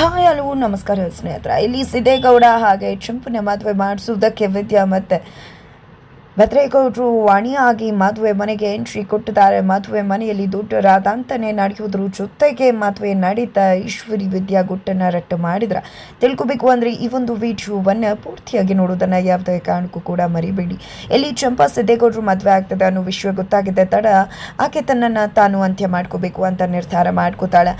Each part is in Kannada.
ಹಾಯ್ ಹಲವು ನಮಸ್ಕಾರ ಸ್ನೇಹಿತರ. ಇಲ್ಲಿ ಸಿದ್ದೇಗೌಡ ಹಾಗೆ ಚಂಪುನ ಮದುವೆ ಮಾಡಿಸುವುದಕ್ಕೆ ವಿದ್ಯಾ ಮತ್ತೆ ಭದ್ರೇಗೌಡರು ವಾಣಿಯಾಗಿ ಮದುವೆ ಮನೆಗೆ ಎಂಟ್ರಿ ಕೊಟ್ಟಿದ್ದಾರೆ. ಮದುವೆ ಮನೆಯಲ್ಲಿ ದೊಡ್ಡರಾದಂತನೇ ನಡೆಯುವುದ್ರ ಜೊತೆಗೆ ಮದುವೆ ನಡೀತಾ ಈಶ್ವರಿ ವಿದ್ಯಾ ಗುಟ್ಟನ್ನ ರಟ್ಟು ಮಾಡಿದ್ರ. ತಿಳ್ಕೊಬೇಕು ಅಂದರೆ ಈ ಒಂದು ವಿಡಿಯೋವನ್ನು ಪೂರ್ತಿಯಾಗಿ ನೋಡೋದನ್ನು ಯಾವುದೇ ಕಾರಣಕ್ಕೂ ಕೂಡ ಮರಿಬೇಡಿ. ಎಲ್ಲಿ ಚಂಪಾ ಸಿದ್ದೇಗೌಡರು ಮದುವೆ ಆಗ್ತದೆ ಅನ್ನೋ ವಿಷಯ ಗೊತ್ತಾಗಿದೆ ತಡ ಆಕೆ ತನ್ನನ್ನ ತಾನು ಅಂತ್ಯ ಮಾಡ್ಕೋಬೇಕು ಅಂತ ನಿರ್ಧಾರ ಮಾಡ್ಕೋತಾಳೆ.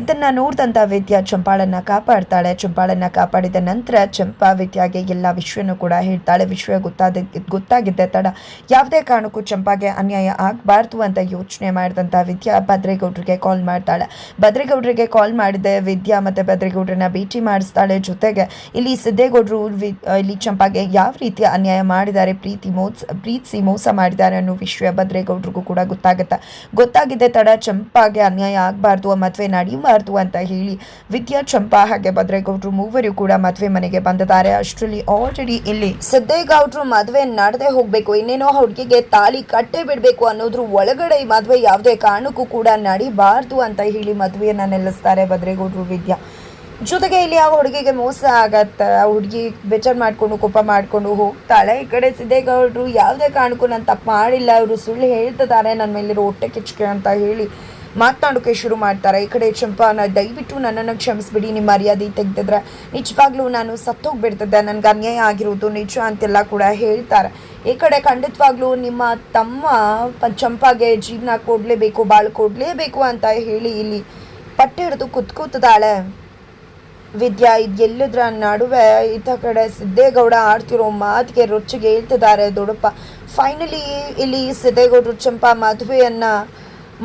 ಇದನ್ನ ನೋಡಿದಂತ ವಿದ್ಯಾ ಚಂಪಾಳನ್ನ ಕಾಪಾಡ್ತಾಳೆ. ಚಂಪಾಳನ್ನ ಕಾಪಾಡಿದ ನಂತರ ಚಂಪಾ ವಿದ್ಯಾಗೆ ಎಲ್ಲ ವಿಷಯನೂ ಕೂಡ ಹೇಳ್ತಾಳೆ. ವಿಷಯ ಗೊತ್ತಾದ ಗೊತ್ತಾಗಿದ್ದೆ ತಡ. ಯಾವುದೇ ಕಾರಣಕ್ಕೂ ಚಂಪಾಗೆ ಅನ್ಯಾಯ ಆಗಬಾರ್ದು ಅಂತ ಯೋಚನೆ ಮಾಡಿದಂಥ ವಿದ್ಯಾ ಭದ್ರೇಗೌಡ್ರಿಗೆ ಕಾಲ್ ಮಾಡ್ತಾಳೆ. ಭದ್ರೇಗೌಡರಿಗೆ ಕಾಲ್ ಮಾಡಿದೆ ವಿದ್ಯಾ ಮತ್ತು ಭದ್ರೇಗೌಡ್ರನ್ನ ಭೇಟಿ ಮಾಡಿಸ್ತಾಳೆ ಜೊತೆಗೆ. ಇಲ್ಲಿ ಸಿದ್ದೇಗೌಡರು ಇಲ್ಲಿ ಚಂಪಾಗೆ ಯಾವ ರೀತಿಯ ಅನ್ಯಾಯ ಮಾಡಿದ್ದಾರೆ, ಪ್ರೀತಿ ಮೋಸ, ಪ್ರೀತಿಸಿ ಮೋಸ ಮಾಡಿದ್ದಾರೆ ಅನ್ನೋ ವಿಷಯ ಭದ್ರೇಗೌಡ್ರಿಗೂ ಕೂಡ ಗೊತ್ತಾಗುತ್ತೆ. ಗೊತ್ತಾಗಿದೆ ತಡ, ಚಂಪಾಗೆ ಅನ್ಯಾಯ ಆಗಬಾರ್ದು, ಮದುವೆ ನಡೆಯಬಾರ್ದು ಅಂತ ಹೇಳಿ ವಿದ್ಯಾ, ಚಂಪಾ ಹಾಗೆ ಭದ್ರೇಗೌಡರು ಮೂವರು ಕೂಡ ಮದುವೆ ಮನೆಗೆ ಬಂದಿದ್ದಾರೆ. ಅಷ್ಟರಲ್ಲಿ ಆಲ್ರೆಡಿ ಇಲ್ಲಿ ಸಿದ್ದೇಗೌಡರು ಮದುವೆ ನಡೆದೇ ಹೋಗ್ಬೇಕು. ಇನ್ನೇನೋ ಹುಡುಗಿಗೆ ತಾಳಿ ಕಟ್ಟೆ ಬಿಡಬೇಕು ಅನ್ನೋದ್ರ ಒಳಗಡೆ ಈ ಮದುವೆ ಯಾವುದೇ ಕಾರಣಕ್ಕೂ ಕೂಡ ನಡಿಬಾರ್ದು ಅಂತ ಹೇಳಿ ಮದುವೆಯನ್ನ ನಿಲ್ಲಿಸ್ತಾರೆ ಭದ್ರೇಗೌಡರು ವಿದ್ಯಾ. ಜೊತೆಗೆ ಇಲ್ಲಿ ಆ ಹುಡುಗಿಗೆ ಮೋಸ ಆಗತ್ತೆ. ಆ ಹುಡುಗಿ ಬೇಜಾರು ಮಾಡ್ಕೊಂಡು, ಕೋಪ ಮಾಡ್ಕೊಂಡು ಹೋಗ್ತಾಳೆ. ಈ ಕಡೆ ಸಿದ್ದೇಗೌಡರು ಯಾವುದೇ ಕಾರಣಕ್ಕೂ ನಾನು ತಪ್ಪು ಮಾಡಿಲ್ಲ. ಅವರು ಸುಳ್ಳು ಹೇಳ್ತಿದ್ದಾರೆ. ನನ್ನ ಮೇಲಿರೋ ಹೊಟ್ಟೆ ಕಿಚ್ಕೆ ಅಂತ ಹೇಳಿ ಮಾತನಾಡೋಕೆ ಶುರು ಮಾಡ್ತಾರೆ. ಈ ಕಡೆ ಚಂಪಾನ ದಯವಿಟ್ಟು ನನ್ನನ್ನು ಕ್ಷಮಿಸ್ಬಿಡಿ. ನಿಮ್ಮ ಮರ್ಯಾದೆ ತೆಗೆದಿದ್ರೆ ನಿಜವಾಗ್ಲೂ ನಾನು ಸತ್ತೋಗ್ಬಿಡ್ತಿದ್ದೆ ನನಗೆ ಅನ್ಯಾಯ ಆಗಿರೋದು ನಿಜ ಅಂತೆಲ್ಲ ಕೂಡ ಹೇಳ್ತಾರೆ. ಈ ಕಡೆ ಖಂಡಿತವಾಗ್ಲೂ ನಿಮ್ಮ ತಮ್ಮ ಚಂಪಾಗೆ ಜೀವನ ಕೊಡಲೇಬೇಕು, ಬಾಳು ಕೊಡಲೇಬೇಕು ಅಂತ ಹೇಳಿ ಇಲ್ಲಿ ಪಟ್ಟೆ ಹಿಡಿದು ಕುತ್ಕೂತದಾಳೆ ವಿದ್ಯಾ ಇದು ಎಲ್ಲದ್ರ ನಡುವೆ ಈತ ಕಡೆ ಸಿದ್ದೇಗೌಡ ಆಡ್ತಿರೋ ಮಾತಿಗೆ ರೊಚ್ಚಿಗೆ ಹೇಳ್ತಿದ್ದಾರೆ ದೊಡ್ಡಪ್ಪ. ಫೈನಲಿ ಇಲ್ಲಿ ಸಿದ್ದೇಗೌಡರು ಚಂಪಾ ಮದುವೆಯನ್ನ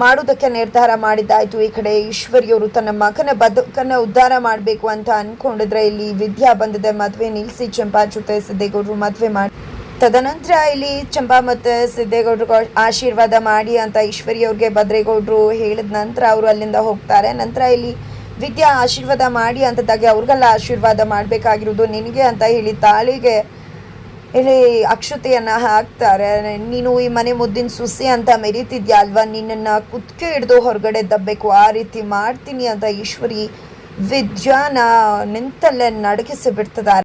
ಮಾಡೋದಕ್ಕೆ ನಿರ್ಧಾರ ಮಾಡಿದ್ದಾಯಿತು. ಈ ಕಡೆ ಈಶ್ವರಿಯವರು ತನ್ನ ಮಗನ ಬದುಕನ್ನು ಉದ್ಧಾರ ಮಾಡಬೇಕು ಅಂತ ಅಂದ್ಕೊಂಡಿದ್ರೆ ಇಲ್ಲಿ ವಿದ್ಯಾ ಬಂದಿದೆ ಮದುವೆ ನಿಲ್ಲಿಸಿ ಚಂಪಾ ಜೊತೆ ಸಿದ್ದೇಗೌಡರು ಮದುವೆ ಮಾಡಿ ತದನಂತರ ಇಲ್ಲಿ ಚಂಪಾ ಮತ್ತು ಸಿದ್ದೇಗೌಡರು ಆಶೀರ್ವಾದ ಮಾಡಿ ಅಂತ ಈಶ್ವರಿಯವ್ರಿಗೆ ಭದ್ರೇಗೌಡರು ಹೇಳಿದ ನಂತರ ಅವರು ಅಲ್ಲಿಂದ ಹೋಗ್ತಾರೆ. ನಂತರ ಇಲ್ಲಿ ವಿದ್ಯಾ ಆಶೀರ್ವಾದ ಮಾಡಿ ಅಂತದಾಗೆ ಅವ್ರಿಗೆಲ್ಲ ಆಶೀರ್ವಾದ ಮಾಡಬೇಕಾಗಿರೋದು ನಿನಗೆ ಅಂತ ಹೇಳಿ ತಾಳಿಗೆ ಇಲ್ಲಿ ಅಕ್ಷತೆಯನ್ನ ಹಾಕ್ತಾರೆ. ನೀನು ಈ ಮನೆ ಮುದ್ದಿನ ಸುಸಿ ಅಂತ ಮೆರೀತಿದ್ಯಾ ಅಲ್ವಾ ನಿನ್ನನ್ನು ಕುತ್ಕೆ ಹಿಡ್ದು ಹೊರಗಡೆ ದಬ್ಬಬೇಕು ಆ ರೀತಿ ಮಾಡ್ತೀನಿ ಅಂತ ಈಶ್ವರಿ ವಿದ್ಯಾನ ನಿಂತಲ್ಲೇ ನಡಗಿಸಿ ಬಿಡ್ತಿದ್ದಾರೆ.